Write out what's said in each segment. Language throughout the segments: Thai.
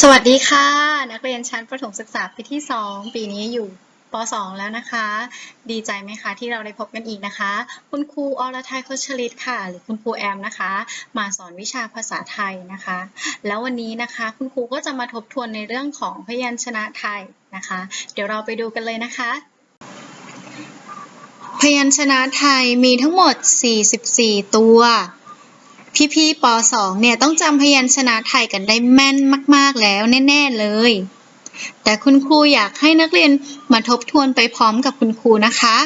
สวัสดีค่ะ นักเรียนชั้นประถมศึกษาปีที่ 2 ปีนี้อยู่ป .2 แล้วนะคะ ดีใจไหมคะที่เราได้พบกันอีกนะคะ คุณครูอรทัยโคชลิตค่ะ หรือคุณครูแอมนะคะ มาสอนวิชาภาษาไทยนะคะ แล้ววันนี้นะคะ คุณครูก็จะมาทบทวนในเรื่องของพยัญชนะไทยนะคะ เดี๋ยวเราไปดูกันเลยนะคะ พยัญชนะไทยมีทั้งหมด 44 ตัว พี่ๆป .2 เนี่ยต้องจำพยัญชนะไทยกันได้แม่นมากๆแล้วแน่ๆเลย แต่คุณครูอยากให้นักเรียนมาทบทวนไปพร้อมกับคุณครูนะคะ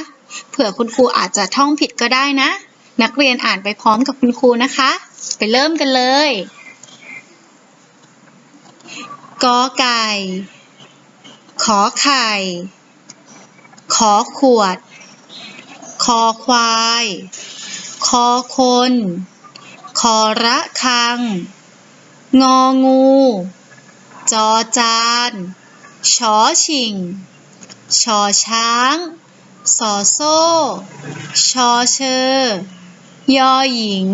เผื่อคุณครูอาจจะท่องผิดก็ได้นะ นักเรียนอ่านไปพร้อมกับคุณครูนะคะ ไปเริ่มกันเลยกอไก่ ขอไข่ ขอขวด คอควาย คอคน คอระคัง งองู จอจานชอชิง ชอช้าง สอโซ่ ชอเชอยอหญิง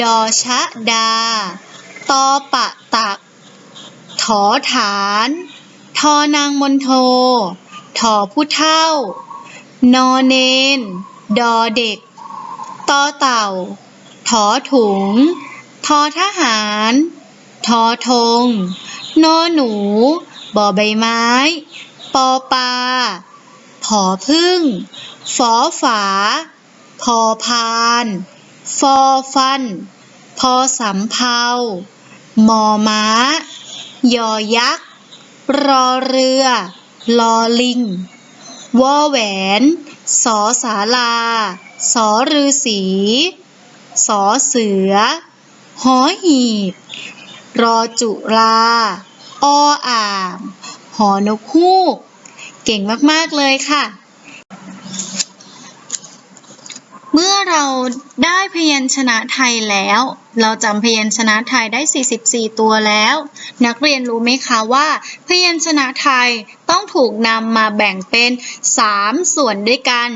ดอชะดา ตอปะตัก ถอฐาน ทอนางมนโท ถอผู้เท่า นอเนน ดอเด็ก ตอเต่า ถอถุง ทอทหาร ทอธง นอหนู บอใบไม้ ปอปลาผอพึ่ง ฝอฝา พอพาน ฟอฟัน พอสำเภามอม้า ยอยักษ์ รอเรือ ลอลิง วอแหวน สอสาลา สอฤาษี สอเสือ หอหีบ รอจุราออ่าง หอนกฮูก เก่งมาก ๆ เลยค่ะ เมื่อเราได้พยัญชนะไทยแล้ว เราจำพยัญชนะไทยได้ 44 ตัวแล้ว นักเรียนรู้ไหมคะว่า พยัญชนะไทยต้องถูกนำมาแบ่งเป็น 3 ส่วนด้วยกัน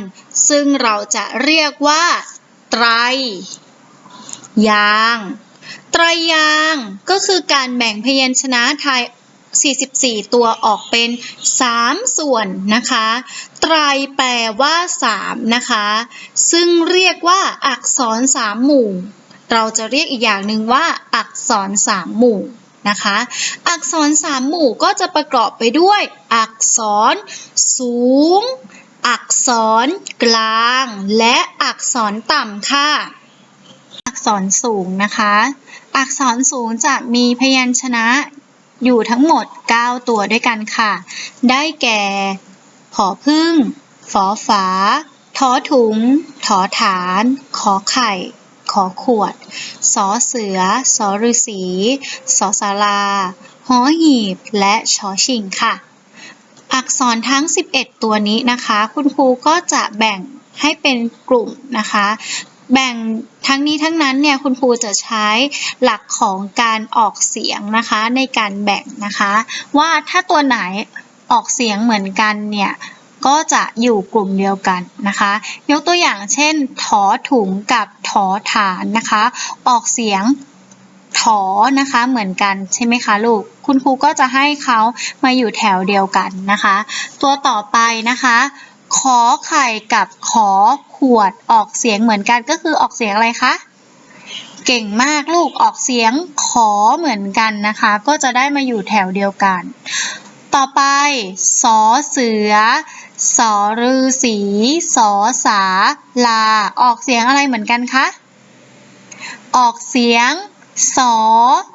ซึ่งเราจะเรียกว่าไตร ยางไตรยางก็คือการแบ่งพยัญชนะไทย 44 ตัวออกเป็น 3 ส่วนนะคะ ไตรแปลว่า 3 นะคะ ซึ่งเรียกว่าอักษร 3 หมู่ เราจะเรียกอีกอย่างหนึ่งว่า อักษร 3 หมู่นะคะ อักษร 3 หมู่ก็จะประกอบไปด้วย อักษรสูง อักษรกลาง และอักษรต่ำค่ะ รสูงนะคะ อักษรสูงจะมีพยัญชนะอยู่ทั้งหมด 9 ตัวด้วยกันค่ะ ได้แก่ ผอพึ่ง ฝอฝา ทอถุง ถอฐาน ขอไข่ ขอขวด สอเสือ สอฤาษี สอสาราหอหีบ และชอชิงค่ะ อักษรทั้ง 11 ตัวนี้นะคะ คุณครูก็จะแบ่งให้เป็นกลุ่มนะคะ แบ่งทั้งนี้ทั้งนั้นเนี่ยคุณครูจะใช้หลักของการออกเสียงนะคะในการแบ่งนะคะ ว่าถ้าตัวไหนออกเสียงเหมือนกันเนี่ยก็จะอยู่กลุ่มเดียวกันนะคะ ยกตัวอย่างเช่นถอถุงกับถอฐานนะคะ ออกเสียงถอนะคะเหมือนกันใช่ไหมคะลูก คุณครูก็จะให้เขามาอยู่แถวเดียวกันนะคะ ตัวต่อไปนะคะ ขอไข่กับขอขวดออกเสียงเหมือนกันก็คือออกเสียงอะไรคะเก่งมากลูกออกเสียงขอเหมือนกันนะคะ ก็จะได้มาอยู่แถวเดียวกัน ต่อไปสอเสือสอฤาษีสอสาลา ออกเสียงอะไรเหมือนกันคะออกเสียงสอ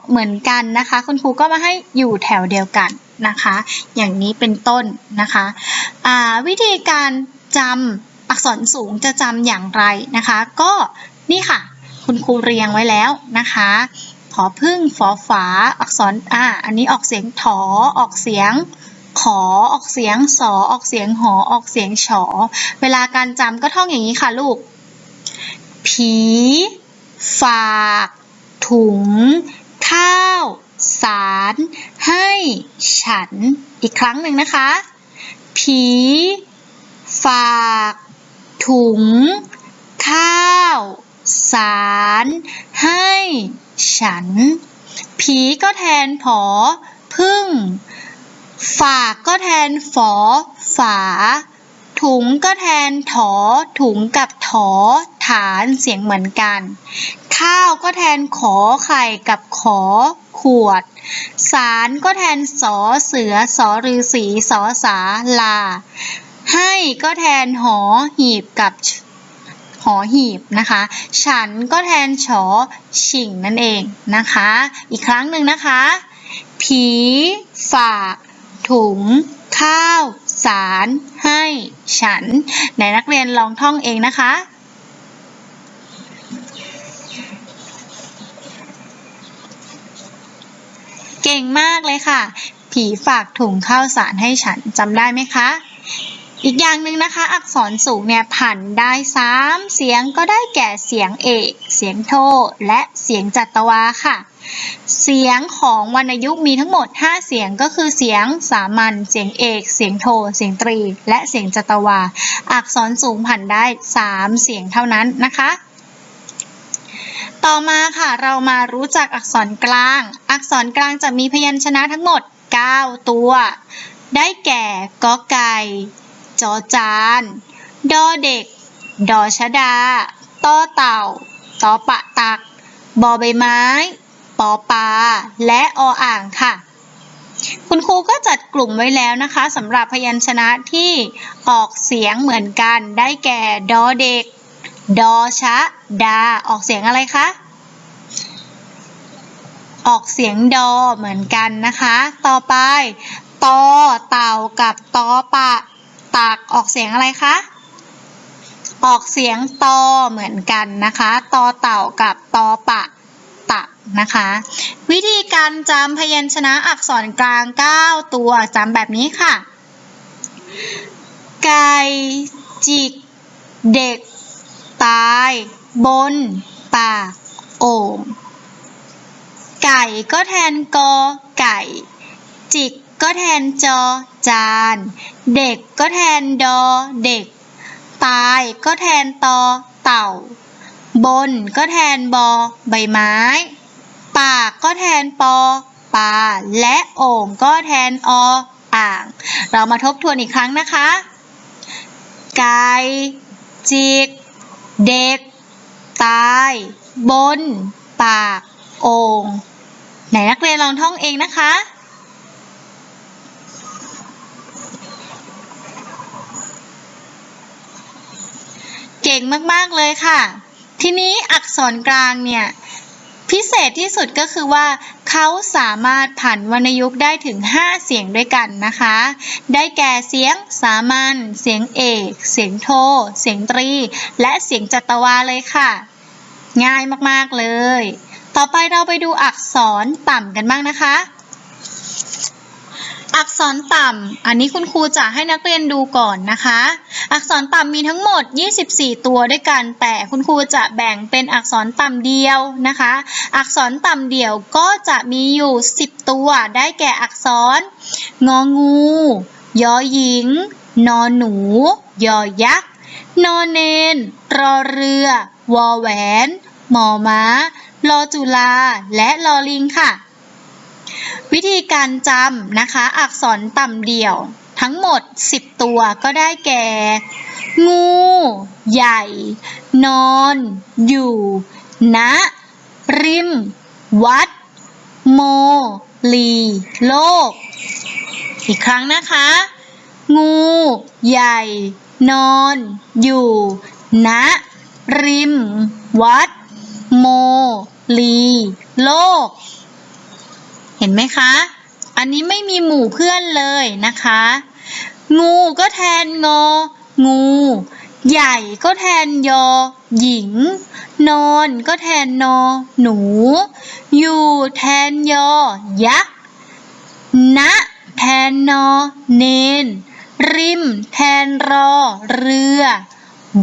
เหมือนกันนะคะ คุณครูก็มาให้อยู่แถวเดียวกันนะคะ อย่างนี้เป็นต้นนะคะ วิธีการจำอักษรสูงจะจำอย่างไรนะคะ ก็นี่ค่ะ คุณครูเรียงไว้แล้วนะคะผอพึ่งฝอฝาอักษรอ่าอันนี้ออกเสียงถอออกเสียงขอออกเสียงสอออกเสียงหอออกเสียงฉอ เวลาการจำก็ท่องอย่างนี้ค่ะลูก ผี ฝาก ถุง ข้าว สาร ให้ ฉัน อีกครั้งหนึ่งนะคะ ผี ฝาก ถุง ข้าว สาร ให้ฉัน ผีก็แทนผอ พึ่ง ฝากก็แทนฝอ ฝา ถุงก็แทนถอ ถุงกับถอ ฐานเสียงเหมือนกัน ข้าวก็แทนขอไข่กับขอ ขวด สารก็แทนสอเสือสอฤาษีสอสาลา ให้ก็แทนหอหีบกับหอหีบนะคะ ฉันก็แทนฉอฉิงนั่นเองนะคะ อีกครั้งหนึ่งนะคะ ผีฝากถุง ข้าว สาร ให้ ฉันไหนนักเรียนลองท่องเองนะคะ ก่งมากเลยค่ะ ผีฝากถุงข้าวสารให้ฉันจำได้ไหมคะ อีกอย่างหนึ่งนะคะ อักษรสูงเนี่ยผันได้สามเสียงก็ได้แก่เสียงเอกเสียงโท และเสียงจัตวาค่ะ เสียงของวรรณยุกต์มีทั้งหมด 5 เสียงก็คือเสียงสามัญเสียงเอก เสียงโท เสียงตรี และเสียงจัตวา อักษรสูงผันได้ 3 เสียงเท่านั้นนะคะ ต่อมาค่ะเรามารู้จักอักษรกลาง อักษรกลางจะมีพยัญชนะทั้งหมด 9 ตัว ได้แก่กอไก่ จอจาน ดอเด็ก ดอชดาต้อเต่าตอปะตัก บอใบไม้ ปอปลา และออ่างค่ะ คุณครูก็จัดกลุ่มไว้แล้วนะคะสำหรับพยัญชนะที่ออกเสียงเหมือนกัน ได้แก่ ดอเด็ก ดอชะ ดา ออกเสียงอะไรคะ ออกเสียงดอเหมือนกันนะคะ ต่อไปตอเต่ากับตอปะ ตักออกเสียงอะไรคะ ออกเสียงตอเหมือนกันนะคะตอเต่ากับตอปะตักนะคะ วิธีการจำพยัญชนะอักษรกลาง 9 ตัวจำแบบนี้ค่ะ ไก่จิก เด็ก ตาย บน ปาก โอ่งไก่ก็แทนกอไก่ จิกก็แทนจอจาน เด็กก็แทนดอเด็ก ตายก็แทนตอเต่า บนก็แทนบอใบไม้ ปากก็แทนปอปลาและโอ่งก็แทนออ่าง เรามาทบทวนอีกครั้งนะคะ ไก่จิก เด็ก ตาย บน ปาก โอ่งไหนนักเรียนลองท่องเองนะคะเก่งมาก ๆ เลยค่ะ ทีนี้อักษรกลางเนี่ย พิเศษที่สุดก็คือว่า เขาสามารถผันวรรณยุกต์ได้ถึง 5 เสียงด้วยกันนะคะ ได้แก่เสียงสามัญ เสียงเอก เสียงโท เสียงตรี และเสียงจัตวาเลยค่ะ ง่ายมากๆเลย ต่อไปเราไปดูอักษรต่ำกันบ้างนะคะ อักษรต่ำ อันนี้คุณครูจะให้นักเรียนดูก่อนนะคะ อักษรต่ำมีทั้งหมด 24 ตัวด้วยกัน แต่คุณครูจะแบ่งเป็นอักษรต่ำเดียวนะคะ อักษรต่ำเดี่ยวก็จะมีอยู่ 10 ตัว ได้แก่อักษรงองู ยอหญิง นอหนู ยอยักษ์ นอเนน รอเรือ วอแหวน หมอม้า ลอจุลา และลอลิงค่ะ วิธีการจำนะคะ อักษรต่ำเดี่ยวทั้งหมด 10 ตัวก็ได้แก่ งู ใหญ่ นอน อยู่ณริม วัด โม ลี โลก อีกครั้งนะคะ งู ใหญ่ นอน อยู่ณริม วัด โม ลี โลก ห็นไหมคะ อันนี้ไม่มีหมู่เพื่อนเลยนะคะ งูก็แทนงอ งู ใหญ่ก็แทนยอ หญิง นอนก็แทนนอ หนู อยู่แทนยอ ยักษ์ณแทนนอ เนน ริม แทนรอ เรือ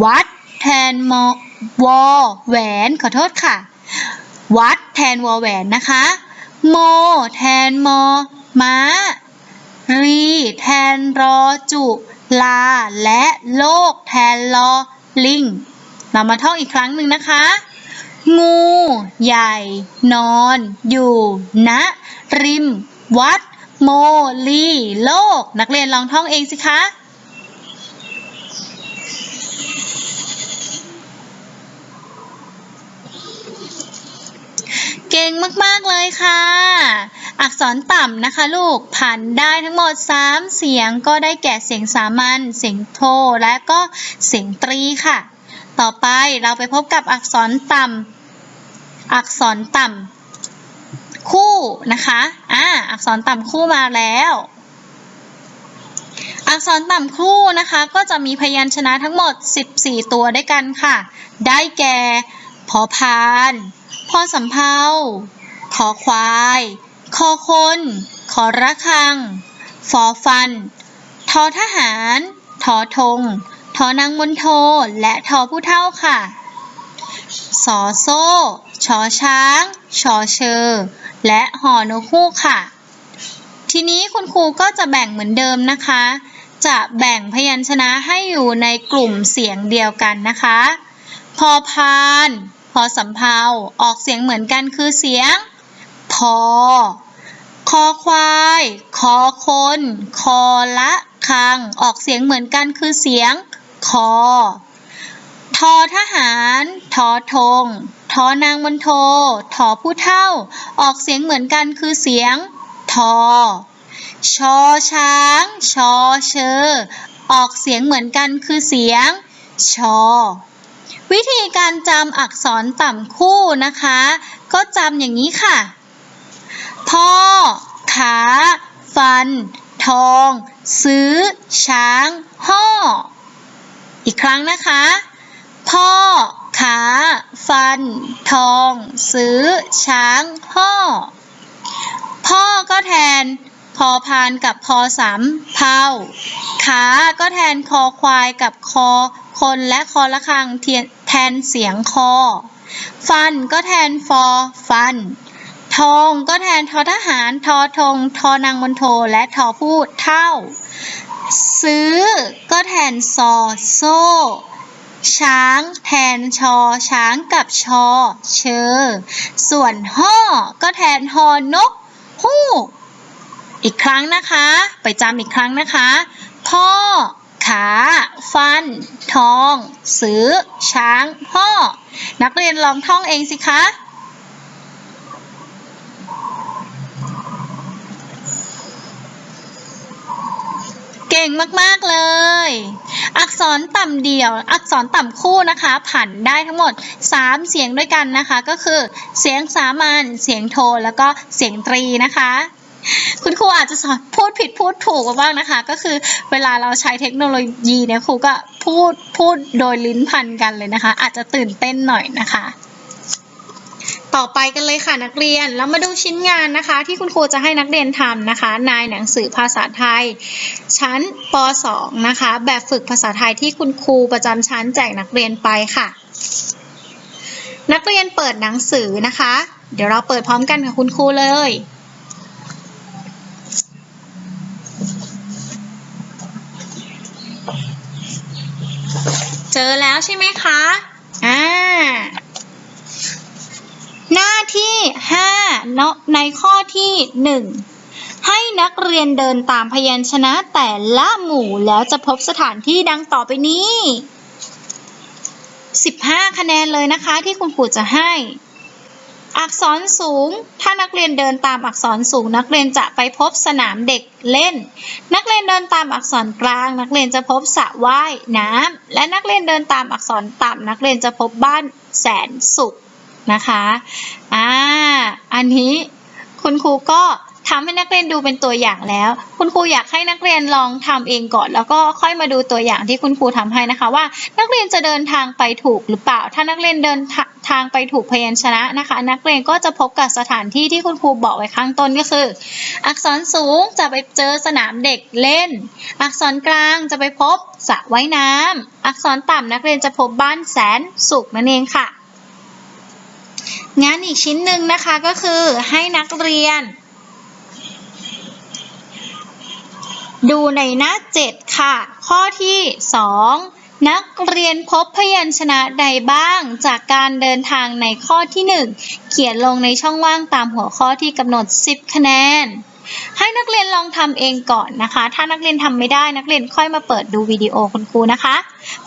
วัด แทนมอวอแหวน ขอโทษค่ะ วัดแทนวอแหวนนะคะ โม แทนมอม้า รี แทนรอจุ ลา และโลก แทนลอ ลิง เรามาท่องอีกครั้งหนึ่งนะคะ งู ใหญ่ นอน อยู่ณริม วัด โมลี โลก นักเรียนลองท่องเองสิคะ ก่งมาก ๆ เลยค่ะ อักษรต่ำนะคะลูกผ่านได้ทั้งหมด 3 เสียงก็ได้แก่เสียงสามัญ เสียงโท และก็เสียงตรีค่ะ ต่อไปเราไปพบกับอักษรต่ำ อักษรต่ำคู่นะคะ อ่า อักษรต่ำคู่มาแล้วอักษรต่ำคู่นะคะก็จะมีพยัญชนะทั้งหมด 14 ตัวด้วยกันค่ะ ได้แก่ พอพาน พอสำเภาขอควาย คอคน ขอระฆังฟอฟัน ทอทหาร ทอธง ทอนางมนโท และทอผู้เท่าค่ะ สอโซ่ ชอช้าง ชอเชอ และหอนกฮูกค่ะ ทีนี้คุณครูก็จะแบ่งเหมือนเดิมนะคะ จะแบ่งพยัญชนะให้อยู่ในกลุ่มเสียงเดียวกันนะคะ พอพาน สำเภาออกเสียงเหมือนกันคือเสียง พอ คอควาย คอคน คอละคัง ออกเสียงเหมือนกันคือเสียง คอ ทอทหาร ทอธงทอนางมนโท ทอผู้เท่า ออกเสียงเหมือนกันคือเสียง ทอ ชอช้าง ชอเชอ ออกเสียงเหมือนกันคือเสียง ชอ วิธีการจำอักษรต่ำคู่นะคะ ก็จำอย่างนี้ค่ะ พ่อ ขา ฟัน ทอง ซื้อ ช้าง ห่อ อีกครั้งนะคะ พ่อ ขา ฟัน ทอง ซื้อ ช้าง ห่อ พ่อก็แทนพอพานกับพอสามเผาขา ก็แทนคอควายกับคอคนและคอละคังเทียน แทนเสียงคอ ฟันก็แทนฟอฟัน ทองก็แทนทอทหาร ทอธงทอนางมนโท และทอพูดเท่า ซื้อก็แทนซอโซ่ช้างแทนชอ ช้างกับชอ เชอ ส่วนห่อก็แทนฮอนกฮูกอีกครั้งนะคะ ไปจำอีกครั้งนะคะ พ่อ ขาฟัน ทอง ซื้อ ช้างห่อ นักเรียนลองท่องเองสิคะเก่งมาก ๆ เลย อักษรต่ำเดี่ยว อักษรต่ำคู่นะคะผ่านได้ทั้งหมด 3 เสียงด้วยกันนะคะ ก็คือ เสียงสามัญ เสียงโท แล้วก็เสียงตรีนะคะ คุณครูอาจจะสอนพูดผิดพูดถูกบ้างนะคะ ก็คือเวลาเราใช้เทคโนโลยีเนี่ยครูก็พูดพูดโดยลิ้นพันกันเลยนะคะ อาจจะตื่นเต้นหน่อยนะคะ ต่อไปกันเลยค่ะนักเรียนเรามาดูชิ้นงานนะคะ ที่คุณครูจะให้นักเรียนทำนะคะในหนังสือภาษาไทย ชั้นป .2 นะคะ แบบฝึกภาษาไทยที่คุณครูประจำชั้นแจกนักเรียนไปค่ะ นักเรียนเปิดหนังสือนะคะ เดี๋ยวเราเปิดพร้อมกันกับคุณครูเลย เจอแล้วใช่ไหมคะ อ่า หน้าที่5เนาะในข้อที่ 1 ให้นักเรียนเดินตามพยัญชนะแต่ละหมู่แล้วจะพบสถานที่ดังต่อไปนี้ 15 คะแนนเลยนะคะที่คุณครูจะให้ อักษรสูง ถ้านักเรียนเดินตามอักษรสูง นักเรียนจะไปพบสนามเด็กเล่น นักเรียนเดินตามอักษรกลาง นักเรียนจะพบสระว่ายน้ำและนักเรียนเดินตามอักษรต่ำนักเรียนจะพบบ้านแสนสุขนะคะ อ่า อันนี้คุณครูก็ ทำให้นักเรียนดูเป็นตัวอย่างแล้ว คุณครูอยากให้นักเรียนลองทำเองก่อน แล้วก็ค่อยมาดูตัวอย่างที่คุณครูทำให้นะคะ ว่านักเรียนจะเดินทางไปถูกหรือเปล่า ถ้านักเรียนเดินทางไปถูกพยัญชนะนะคะ นักเรียนก็จะพบกับสถานที่ที่คุณครูบอกไว้ข้างต้นก็คือ อักษรสูงจะไปเจอสนามเด็กเล่น อักษรกลางจะไปพบสระว่ายน้ำอักษรต่ำนักเรียนจะพบบ้านแสนสุขนั่นเองค่ะ งานอีกชิ้นหนึ่งนะคะก็คือให้นักเรียน ดูในหน้า 7 ค่ะ ข้อที่ 2 นักเรียนพบพยัญชนะใดบ้าง จากการเดินทางในข้อที่ 1 เขียนลงในช่องว่างตามหัวข้อที่กำหนด 10 คะแนน ให้นักเรียนลองทำเองก่อนนะคะ ถ้านักเรียนทำไม่ได้นักเรียนค่อยมาเปิดดูวิดีโอคุณครูนะคะ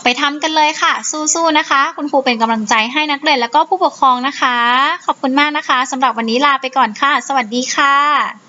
ไปทำกันเลยค่ะ สู้ๆนะคะ คุณครูเป็นกำลังใจให้นักเรียนแล้วก็ผู้ปกครองนะคะ ขอบคุณมากนะคะสำหรับวันนี้ลาไปก่อนค่ะ สวัสดีค่ะ